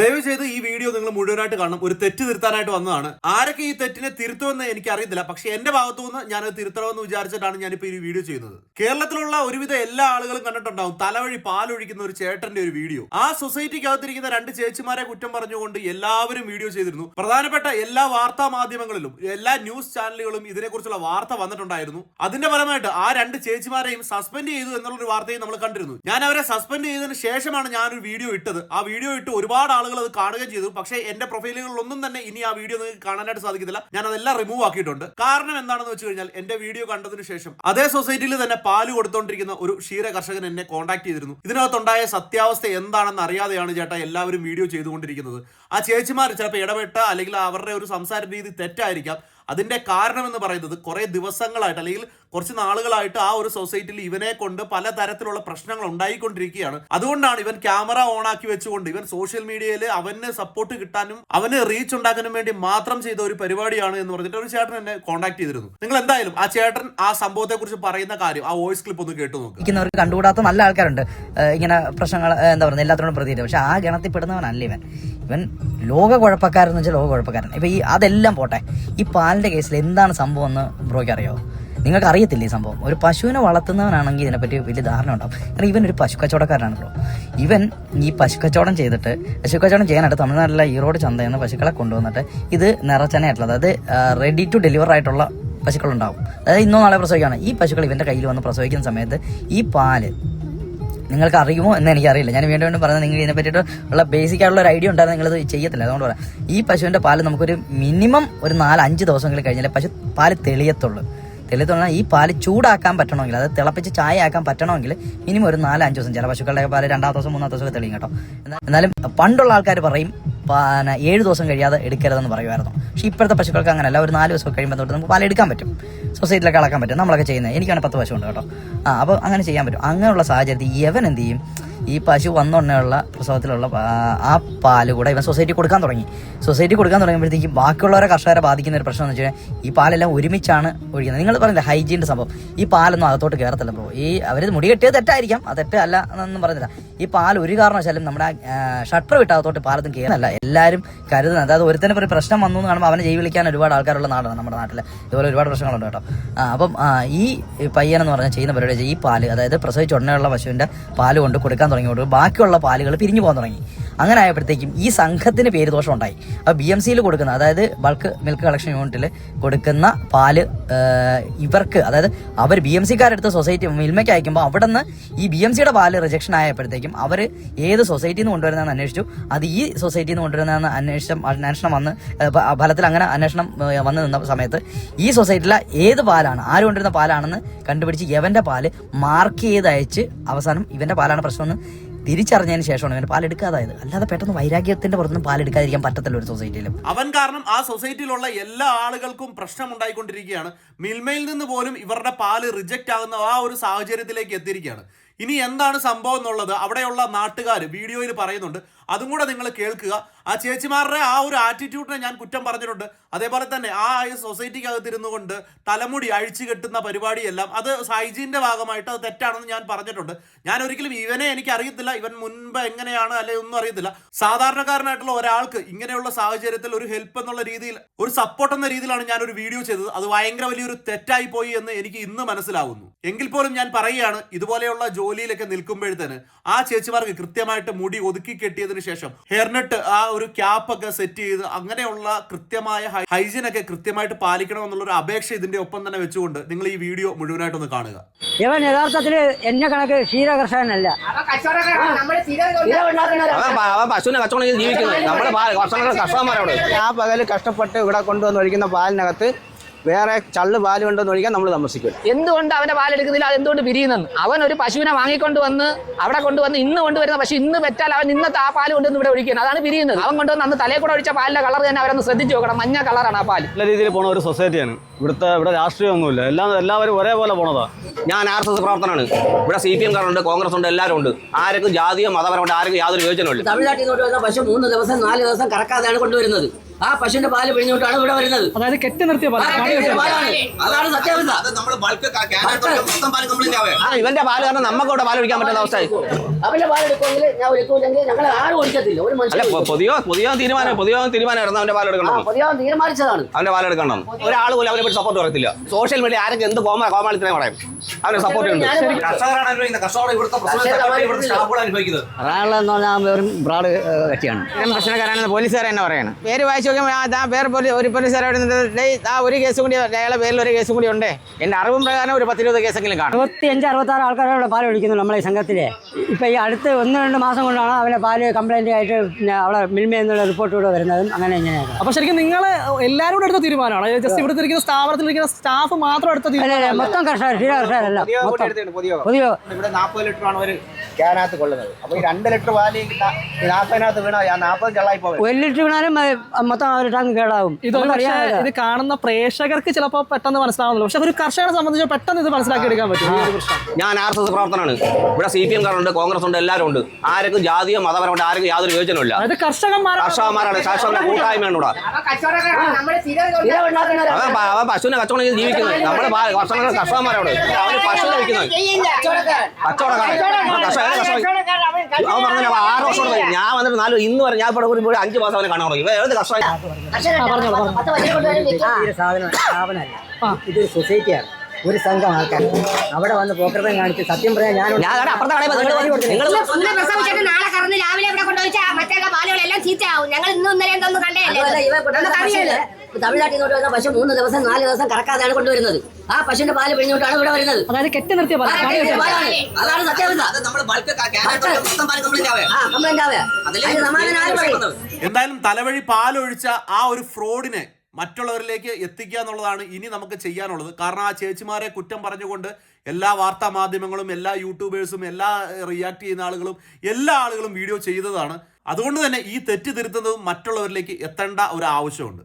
ദയവ് ചെയ്ത് ഈ വീഡിയോ നിങ്ങൾ മുഴുവനായിട്ട് കാണണം. ഒരു തെറ്റ് തിരുത്താനായിട്ട് വന്നതാണ്. ആരൊക്കെ ഈ തെറ്റിനെ തിരുത്തുമെന്ന് എനിക്ക് അറിയത്തില്ല പക്ഷെ എന്റെ ഭാഗത്തു നിന്ന് ഞാൻ അത് തിരുത്തണമെന്ന് വിചാരിച്ചിട്ടാണ് ഞാനിപ്പോ ഈ വീഡിയോ ചെയ്യുന്നത്. കേരളത്തിലുള്ള ഒരുവിധ എല്ലാ ആളുകളും കണ്ടിട്ടുണ്ടാവും തലവഴി പാലൊഴിക്കുന്ന ഒരു ചേട്ടന്റെ ഒരു വീഡിയോ. ആ സൊസൈറ്റിക്കകത്തിരിക്കുന്ന രണ്ട് ചേച്ചിമാരെ കുറ്റം പറഞ്ഞുകൊണ്ട് എല്ലാവരും വീഡിയോ ചെയ്തിരുന്നു. പ്രധാനപ്പെട്ട എല്ലാ വാർത്താ മാധ്യമങ്ങളിലും എല്ലാ ന്യൂസ് ചാനലുകളും ഇതിനെക്കുറിച്ചുള്ള വാർത്ത വന്നിട്ടുണ്ടായിരുന്നു. അതിന്റെ ഫലമായിട്ട് ആ രണ്ട് ചേച്ചിമാരെയും സസ്പെൻഡ് ചെയ്തു എന്നുള്ളൊരു വാർത്തയും നമ്മൾ കണ്ടിരുന്നു. ഞാൻ അവരെ സസ്പെൻഡ് ചെയ്തതിന് ശേഷമാണ് ഞാനൊരു വീഡിയോ ഇട്ടത്. ആ വീഡിയോ ഇട്ട് ഒരുപാട് ആളുകൾ അത് കാണുകയും ചെയ്തു. പക്ഷേ എന്റെ പ്രൊഫൈലുകളിലൊന്നും തന്നെ ഇനി ആ വീഡിയോ നിങ്ങൾക്ക് കാണാനായിട്ട് സാധിക്കത്തില്ല. ഞാൻ അതെല്ലാം റിമൂവ് ആക്കിയിട്ടുണ്ട്. കാരണം എന്താണെന്ന് വെച്ച് കഴിഞ്ഞാൽ എന്റെ വീഡിയോ കണ്ടതിന് ശേഷം അതേ സൊസൈറ്റിയിൽ തന്നെ പാൽ കൊടുത്തോണ്ടിരിക്കുന്ന ഒരു ക്ഷീര കർഷകൻ എന്നെ കോൺടാക്ട് ചെയ്തിരുന്നു. ഇതിനകത്തുണ്ടായ സത്യാവസ്ഥ എന്താണെന്ന് അറിയാതെയാണ് ചേട്ടാ എല്ലാവരും വീഡിയോ ചെയ്തുകൊണ്ടിരിക്കുന്നത്. ആ ചേച്ചിമാർ ചിലപ്പോൾ ഇടപെട്ട അല്ലെങ്കിൽ അവരുടെ ഒരു സംസാര രീതി തെറ്റായിരിക്കാം. അതിന്റെ കാരണം എന്ന് പറയുന്നത് കുറേ ദിവസങ്ങളായിട്ട് അല്ലെങ്കിൽ കുറച്ച് നാളുകളായിട്ട് ആ ഒരു സൊസൈറ്റിയിൽ ഇവനെ കൊണ്ട് പലതരത്തിലുള്ള പ്രശ്നങ്ങൾ ഉണ്ടായിക്കൊണ്ടിരിക്കുകയാണ്. അതുകൊണ്ടാണ് ഇവൻ ക്യാമറ ഓൺ ആക്കി വെച്ചുകൊണ്ട് ഇവൻ സോഷ്യൽ മീഡിയയിൽ അവന് സപ്പോർട്ട് കിട്ടാനും അവന് റീച്ച് ഉണ്ടാക്കാനും വേണ്ടി മാത്രം ചെയ്ത ഒരു പരിപാടിയാണ് എന്ന് പറഞ്ഞിട്ട് ഒരു ചേട്ടൻ എന്നെ കോൺടാക്ട് ചെയ്തിരുന്നു. നിങ്ങൾ എന്തായാലും ആ ചേട്ടൻ ആ സംഭവത്തെ കുറിച്ച് പറയുന്ന കാര്യം ആ വോയിസ് ക്ലിപ്പ് ഒന്ന് കേട്ടു നോക്കുക ഇരിക്കുന്നവർക്ക് കണ്ടുകൂടാത്ത നല്ല ആൾക്കാരുണ്ട്. ഇങ്ങനെ പ്രശ്നങ്ങൾ എന്താ പറയുക എല്ലാത്തിനോടും പ്രതികരിക്കും. പക്ഷെ ആ ഗണത്തിൽ പെടുന്നവനല്ല ഇവൻ. ഇവൻ ലോക കുഴപ്പക്കാരൻ എന്ന് വെച്ചാൽ ലോക കുഴപ്പക്കാരൻ. ഇപ്പൊ ഈ അതെല്ലാം പോട്ടെ ഈ പാലിന്റെ കേസിൽ എന്താണ് സംഭവം എന്ന് ബ്രോയ്ക്ക് അറിയോ? നിങ്ങൾക്ക് അറിയത്തില്ല ഈ സംഭവം? ഒരു പശുവിനെ വളർത്തുന്നവനാണെങ്കിൽ ഇതിനെപ്പറ്റി വലിയ ധാരണ ഉണ്ടാവും. കാരണം ഇവൻ ഒരു പശു ഇവൻ ഈ പശു കച്ചവടം ചെയ്തിട്ട് പശു കച്ചവടം ചെയ്യാനായിട്ട് തമിഴ്നാട്ടിലെ ഈറോഡ് ചന്തയിൽ നിന്ന് പശുക്കളെ കൊണ്ടുവന്നിട്ട് ഇത് നിറച്ചനായിട്ടുള്ളത് അതായത് റെഡി ടു ഡെലിവർ ആയിട്ടുള്ള പശുക്കളുണ്ടാവും. അതായത് ഇന്നോ നാളെ പ്രസവിക്കുകയാണ്. ഈ പശുക്കൾ ഇവന്റെ കയ്യിൽ വന്ന് പ്രസവിക്കുന്ന സമയത്ത് ഈ പാൽ നിങ്ങൾക്ക് അറിയുമോ എന്ന് എനിക്കറിയില്ല. ഞാൻ വീണ്ടും വീണ്ടും പറഞ്ഞത് നിങ്ങൾ ഇതിനെ പറ്റിയിട്ട് ഉള്ള ബേസിക് ആയിട്ടുള്ള ഒരു ഐഡിയ ഉണ്ടായിരുന്നു നിങ്ങളിത് ചെയ്യത്തില്ല. അതുകൊണ്ട് പറയാം. ഈ പശുവിന്റെ പാൽ നമുക്കൊരു മിനിമം ഒരു നാല് അഞ്ച് ദിവസങ്ങളിൽ കഴിഞ്ഞാൽ പശു പാൽ തെളിയത്തുള്ളൂ. തെളിയത്തുള്ള ഈ പാൽ ചൂടാക്കാൻ പറ്റണമെങ്കിൽ അത് തിളപ്പിച്ച് ചായ ആക്കാൻ പറ്റണമെങ്കിൽ മിനിമം ഒരു നാല് അഞ്ച് ദിവസം. ചില പശുക്കളുടെ പാൽ രണ്ടാം ദിവസം മൂന്നാം ദിവസം തെളിയും കേട്ടോ. എന്നാലും പണ്ടുള്ള ആൾക്കാർ പറയും പാന ഏഴ് ദിവസം കഴിയാതെ എടുക്കരുതെന്ന് പറയുമായിരുന്നു. പക്ഷേ ഇപ്പോഴത്തെ പശുക്കൾക്ക് അങ്ങനെയല്ല ഒരു നാല് ദിവസം കഴിയുമ്പോൾ തൊട്ട് നമുക്ക് പാൽ എടുക്കാൻ പറ്റും. സൊസൈറ്റിയിലൊക്കെ അളക്കാൻ പറ്റും. നമ്മളൊക്കെ ചെയ്യുന്നത് എനിക്കാണ് പത്ത് പശു ഉണ്ട് കേട്ടോ. ആ അപ്പോൾ അങ്ങനെ ചെയ്യാൻ പറ്റും. അങ്ങനെയുള്ള സാഹചര്യത്തിൽ യവൻ എന്ത് ചെയ്യും? ഈ പശു വന്നുടനെയുള്ള പ്രസവത്തിലുള്ള ആ പാൽ കൂടെ ഇവൻ സൊസൈറ്റി കൊടുക്കാൻ തുടങ്ങി. സൊസൈറ്റി കൊടുക്കാൻ തുടങ്ങിയപ്പോഴത്തേക്കും ബാക്കിയുള്ളവരെ കർഷകരെ ബാധിക്കുന്ന ഒരു പ്രശ്നം എന്ന് വെച്ച് കഴിഞ്ഞാൽ ഈ പാലെല്ലാം ഒരുമിച്ചാണ് ഒഴിക്കുന്നത് നിങ്ങൾ പറയുന്നത് ഹൈജീന്റെ സംഭവം. ഈ പാലൊന്നും അകത്തോട്ട് കയറത്തില്ല ബ്രോ. ഈ അവർ മുടി കെട്ടിയത് തെറ്റായിരിക്കാം. അത് തെറ്റല്ല എന്നൊന്നും പറഞ്ഞില്ല. ഈ പാൽ ഒരു കാരണവശാലും നമ്മുടെ ഷട്ടർ വിട്ട് അകത്തോട്ട് പാലത്തും കയറുന്നില്ല എല്ലാവരും കരുതുന്നത് അതായത് ഒരുത്തന്നെ ഒരു പ്രശ്നം വന്നു എന്ന് കാണുമ്പോൾ അവനെ ജൈവ വിളിക്കാൻ ഒരുപാട് ആൾക്കാരുള്ള നാടാണ് നമ്മുടെ നാട്ടിൽ ഇതുപോലെ ഒരുപാട് പ്രശ്നങ്ങളുണ്ട് കേട്ടോ. അപ്പം ഈ പയ്യനെന്ന് പറഞ്ഞാൽ ചെയ്യുന്ന പരിപാടി ഈ പാൽ അതായത് പ്രസവിച്ച ഉടനെയുള്ള പശുവിന്റെ പാൽ കൊണ്ട് കൊടുക്കാൻ തുടങ്ങിയോട് ബാക്കിയുള്ള പാലുകൾ പിരിഞ്ഞു പോകാൻ തുടങ്ങി. അങ്ങനെ ആയപ്പോഴത്തേക്കും ഈ സംഘത്തിന് പേര് ദോഷം ഉണ്ടായി അപ്പോൾ ബി എം സിയിൽ കൊടുക്കുന്ന അതായത് ബൾക്ക് മിൽക്ക് കളക്ഷൻ യൂണിറ്റിൽ കൊടുക്കുന്ന പാൽ ഇവർക്ക് അതായത് അവർ ബി എം സിക്കാരെടുത്ത് സൊസൈറ്റി മിൽമയ്ക്ക് അയക്കുമ്പോൾ അവിടെ നിന്ന് ഈ ബി എം സിയുടെ പാൽ റിജക്ഷൻ ആയപ്പോഴത്തേക്കും അവർ ഏത് സൊസൈറ്റിയിൽ നിന്ന് കൊണ്ടുവരുന്നതെന്ന് അന്വേഷിച്ചു. അത് ഈ സൊസൈറ്റിയിൽ നിന്ന് കൊണ്ടുവരുന്നതെന്ന് അന്വേഷണം അന്വേഷണം വന്ന് ഫലത്തിൽ അങ്ങനെ അന്വേഷണം വന്നു നിന്ന സമയത്ത് ഈ സൊസൈറ്റിയിലെ ഏത് പാലാണ് ആര് കൊണ്ടുവരുന്ന പാലാണെന്ന് കണ്ടുപിടിച്ച് ഇവന്റെ പാൽ മാർക്ക് ചെയ്ത് അയച്ച് അവസാനം ഇവന്റെ പാലാണ് പ്രശ്നമെന്ന് തിരിച്ചറിഞ്ഞതിന് ശേഷമാണ് ഇവന്റെ പാലെടുക്കാതായത്. അല്ലാതെ പെട്ടെന്ന് വൈരാഗ്യത്തിന്റെ പുറത്തുനിന്ന് പാലെടുക്കാതിരിക്കാൻ പറ്റത്തില്ല ഒരു സൊസൈറ്റിയിലും. അവൻ കാരണം ആ സൊസൈറ്റിയിലുള്ള എല്ലാ ആളുകൾക്കും പ്രശ്നം ഉണ്ടായിക്കൊണ്ടിരിക്കുകയാണ് മിൽമയിൽ നിന്ന് പോലും ഇവരുടെ പാൽ റിജക്റ്റ് ആകുന്ന ആ ഒരു സാഹചര്യത്തിലേക്ക് എത്തിയിരിക്കുകയാണ്. ഇനി എന്താണ് സംഭവം എന്നുള്ളത് അവിടെയുള്ള നാട്ടുകാർ വീഡിയോയിൽ പറയുന്നുണ്ട്. അതും കൂടെ നിങ്ങൾ കേൾക്കുക. ആ ചേച്ചിമാരുടെ ആ ഒരു ആറ്റിറ്റ്യൂഡിനെ ഞാൻ കുറ്റം പറഞ്ഞിട്ടുണ്ട്. അതേപോലെ തന്നെ ആ സൊസൈറ്റിക്കകത്തിരുന്നു കൊണ്ട് തലമുടി അഴിച്ചു കെട്ടുന്ന പരിപാടിയെല്ലാം അത് സൈജീന്റെ ഭാഗമായിട്ട് അത് തെറ്റാണെന്ന് ഞാൻ പറഞ്ഞിട്ടുണ്ട്. ഞാൻ ഒരിക്കലും ഇവനെ എനിക്ക് അറിയത്തില്ല. ഇവൻ മുൻപ് എങ്ങനെയാണ് അല്ലെ ഒന്നും അറിയത്തില്ല. സാധാരണക്കാരനായിട്ടുള്ള ഒരാൾക്ക് ഇങ്ങനെയുള്ള സാഹചര്യത്തിൽ ഒരു ഹെൽപ്പ് എന്നുള്ള രീതിയിൽ ഒരു സപ്പോർട്ട് എന്ന രീതിയിലാണ് ഞാൻ ഒരു വീഡിയോ ചെയ്തത്. അത് ഭയങ്കര വലിയൊരു തെറ്റായി പോയി എന്ന് എനിക്ക് ഇന്ന് മനസ്സിലാവുന്നു. എങ്കിൽ പോലും ഞാൻ പറയുകയാണ് ഇതുപോലെയുള്ള ജോലിയിലൊക്കെ നിൽക്കുമ്പോഴത്തേന് ആ ചേച്ചിമാർക്ക് കൃത്യമായിട്ട് മുടി ഒതുക്കി കെട്ടിയതിന് ശേഷം ഹെയർനെറ്റ് ആ ഒരു ക്യാപ്പ് ഒക്കെ സെറ്റ് ചെയ്ത് അങ്ങനെയുള്ള കൃത്യമായ ഹൈജീൻ ഒക്കെ കൃത്യമായിട്ട് പാലിക്കണം എന്നുള്ള ഒരു അപേക്ഷ ഇതിന്റെ ഒപ്പം തന്നെ വെച്ചുകൊണ്ട് നിങ്ങൾ ഈ വീഡിയോ മുഴുവനായിട്ടൊന്ന് കാണുക. ഇവൻ യഥാർത്ഥത്തിൽ എന്നെ കണക്ക് ക്ഷീരകർഷകനല്ല. പശുവിനെ കച്ചവടം ചെയ്ത് ജീവിക്കുന്നത് നമ്മുടെ വർഷങ്ങളുടെ കർഷകന്മാരവിടെ ആ പകൽ കഷ്ടപ്പെട്ട് ഇവിടെ കൊണ്ടുവന്ന് ഒഴിക്കുന്ന പാലിനകത്ത് വേറെ ചള്ള് പാൽ കൊണ്ടുവന്ന് ഒഴിക്കാൻ നമ്മൾ താമസിക്കും എന്തുകൊണ്ട് അവന്റെ പാലെടുക്കുന്നില്ല അതെന്തുകൊണ്ട് പിരിയുന്നെന്ന്? അവൻ ഒരു പശുവിനെ വാങ്ങിക്കൊണ്ട് വന്ന് അവിടെ കൊണ്ടുവന്ന് ഇന്ന് കൊണ്ടുവരുന്ന പശു ഇന്ന് വെറ്റാൽ അവൻ ഇന്നത്തെ ആ പാൽ കൊണ്ടുവന്ന് ഇവിടെ ഒഴിക്കുന്നത്. അതാണ് പിരിയുന്നത്. അവൻ കൊണ്ടുവന്ന് അന്ന് തലേ കൂടെ ഒഴിച്ച പാലിന്റെ കളർ തന്നെ അവരൊന്ന് ശ്രദ്ധിച്ചു നോക്കണം. മഞ്ഞ കളറാണ് ആ പാൽ. നല്ല രീതിയിൽ പോണ ഒരു സൊസൈറ്റിയാണ് ഇവിടുത്തെ ഇവിടെ രാഷ്ട്രീയമൊന്നുമില്ല. എല്ലാം എല്ലാവരും ഒരേപോലെ പോണതാ. ഞാൻ ആർ എസ് എസ് പ്രവർത്തനമാണ് ഇവിടെ സി പി എം കാരുണ്ട് കോൺഗ്രസ് ഉണ്ട് എല്ലാവരും ഉണ്ട് ആർക്കും ജാതിയോ മതപരമായിട്ട് ആർക്കും യാതൊരു വിവേചനമില്ല തമിഴ്നാട്ടിൽ നിന്ന് വന്ന പശു മൂന്ന് ദിവസം നാല് ദിവസം കറക്കാതെയാണ് കൊണ്ടുവരുന്നത്. ആ പശുവിന്റെ പാൽ പിഴിഞ്ഞുകൊണ്ടാണ് ഇവിടെ വരുന്നത്. അതായത് കെട്ടി നിർത്തിയ പാലാണ്. അതാണ് ഇവന്റെ പാൽ കാരണം നമുക്ക് ഇവിടെ പാൽ ഒഴിക്കാൻ പറ്റുന്ന അവസ്ഥ അവന്റെ പാൽ എടുക്കുമെങ്കിൽ ഞാൻ ഒഴിക്കൂലെങ്കിൽ ഞങ്ങൾ ആരും ഒഴിക്കത്തില്ല ഒരു മനുഷ്യൻ പുതിയ പുതിയ തീരുമാനം പുതിയ തീരുമാനമായിരുന്നു അവന്റെ പാൽ എടുക്കണം. പുതിയ തീരുമാനിച്ചതാണ്. അവന്റെ പാൽ എടുക്കണം. ഒരാൾ പോലും അവനെ പറ്റി സപ്പോർട്ട് പറയത്തില്ല. സോഷ്യൽ മീഡിയ ആരൊക്കെ എന്ത് കോമ കോമാളിത്തരം പറയും. അവന് സപ്പോർട്ട് ഉണ്ട്. എന്ന് പറഞ്ഞാൽ വെറും ബ്രാഡ് കക്ഷിയാണ് സ്ഥിരം പ്രശ്നക്കാരാണെന്ന് പോലീസുകാർ തന്നെ പറയണം. പേര് വായിച്ചു നോക്കുമ്പോൾ ആ പേര് പോലീസ് ഒരു പോലീസുകാരെ ആ ഒരു കേസും കൂടി അയാളെ പേരിൽ ഒരു കേസും കൂടി ഉണ്ട്. എന്റെ അറിവും പ്രകാരം ഒരു പത്തിരുപത് കേസെങ്കിലും കാണും. അറുപത്തിയഞ്ച് അറുപത്താറ് ആൾക്കാരോട് പാൽ ഒഴിക്കുന്നു നമ്മളെ ഈ സംഘത്തിലെ. ഇപ്പം ഈ അടുത്ത് ഒന്ന് രണ്ട് മാസം കൊണ്ടാണ് അവനെ പാൽ കംപ്ലൈന്റ് ആയിട്ട് പിന്നെ അവിടെ മിൽമ എന്നുള്ള റിപ്പോർട്ട് കൂടെ വരുന്നതും. അങ്ങനെ ഇങ്ങനെയൊക്കെ. അപ്പൊ ശരിക്കും നിങ്ങൾ എല്ലാവരും കൂടെ എടുത്ത തീരുമാനമാണ്? ജസ്റ്റ് ഇവിടുത്തെ ഇരിക്കുന്ന സ്ഥാപനത്തിലിരിക്കുന്ന സ്റ്റാഫ് മാത്രം എടുത്ത തീരുമാനം അല്ല, മൊത്തം കർഷകർ ക്ഷീര കർഷകരല്ല മൊത്തം. പുതിയ ഇവിടെ ക്യാനകത്ത് കൊള്ളുന്നത്. അപ്പൊ ഈ രണ്ട് ലിറ്റർ പാൽ നാൽപ്പതിനകത്ത് വീണാൽ ആ നാൽപ്പത് കള്ളായി പോകും ഒരു ലിറ്റർ വീണാലും മൊത്തം ഒരു ടാങ്ക് കേടാവും. ഇത് കാണുന്ന പ്രേക്ഷകർക്ക് ചിലപ്പോൾ പെട്ടെന്ന് മനസ്സിലാവുന്നില്ല പക്ഷെ ഒരു കർഷകനെ സംബന്ധിച്ച് പെട്ടെന്ന് ഇത് മനസ്സിലാക്കി എടുക്കാൻ പറ്റും ഈ ഒരു പ്രശ്നം. ഞാൻ ആർ എസ് എസ് പ്രവർത്തനമാണ്. ഇവിടെ സി പി എം കാരുണ്ട് കോൺഗ്രസ് ഉണ്ട് എല്ലാവരും ഉണ്ട്. ആർക്കും ജാതിയോ മതപരമായിട്ട് ആർക്കും യാതൊരു വിവേചനമില്ല അത് കർഷകന്മാരെ കർഷകന്മാരാണ്. കർഷകരുടെ കൂട്ടായ്മയാണ് ഇവിടെ. അവൻ പശുവിനെ കച്ചവടം ചെയ്ത് ജീവിക്കുന്നത്. നമ്മുടെ കർഷകരുടെ കർഷകന്മാരവിടെ അവന് പശുവിനെ വിൽക്കുന്നത്. കച്ചവടക്കാരൻ കർഷകൻ അവൻ പറഞ്ഞ ആറ് വർഷം ഞാൻ വന്നിട്ട് നാല് ഇന്ന് ഞാൻ ഇവിടെ ഒരു അഞ്ച് മാസം അവനെ കാണാൻ തുടങ്ങി. ഏത് സാധനം സ്ഥാപനമല്ല ഇതൊരു സൊസൈറ്റിയാണ് ഒരു സംഘം ആൾക്കാർ അവിടെ വന്ന് പോക്കർത്തം കാണിച്ച് സത്യം പറയാൻ ഞാൻ രാവിലെ ഇവിടെ കൊണ്ടുപോയി മറ്റേ പാലുകളെല്ലാം ചീത്തയാവും. ഞങ്ങൾ ഇന്നും ഇന്നലെ എന്തൊന്നും കണ്ടേ തമിഴ്നാട്ടിൽ നിന്ന് വരുന്ന പശു മൂന്ന് ദിവസം നാല് ദിവസം കറക്കാതെയാണ് കൊണ്ടുവരുന്നത്. ആ പശുവിന്റെ പാൽ പിഴിഞ്ഞോട്ടാണ് ഇവിടെ വരുന്നത്. അതായത് കെട്ടി നിർത്തിയ. അതാണ് സത്യാവസ്ഥ എന്തായാലും തലവഴി പാലൊഴിച്ച ആ ഒരു ഫ്രോഡിനെ മറ്റുള്ളവരിലേക്ക് എത്തിക്കുക എന്നുള്ളതാണ് ഇനി നമുക്ക് ചെയ്യാനുള്ളത്. കാരണം ആ ചേച്ചിമാരെ കുറ്റം പറഞ്ഞുകൊണ്ട് എല്ലാ വാർത്താ മാധ്യമങ്ങളും എല്ലാ യൂട്യൂബേഴ്സും എല്ലാ റിയാക്ട് ചെയ്യുന്ന ആളുകളും എല്ലാ ആളുകളും വീഡിയോ ചെയ്തതാണ്. അതുകൊണ്ട് തന്നെ ഈ തെറ്റ് തിരുത്തുന്നതും മറ്റുള്ളവരിലേക്ക് എത്തേണ്ട ഒരു ആവശ്യമുണ്ട്.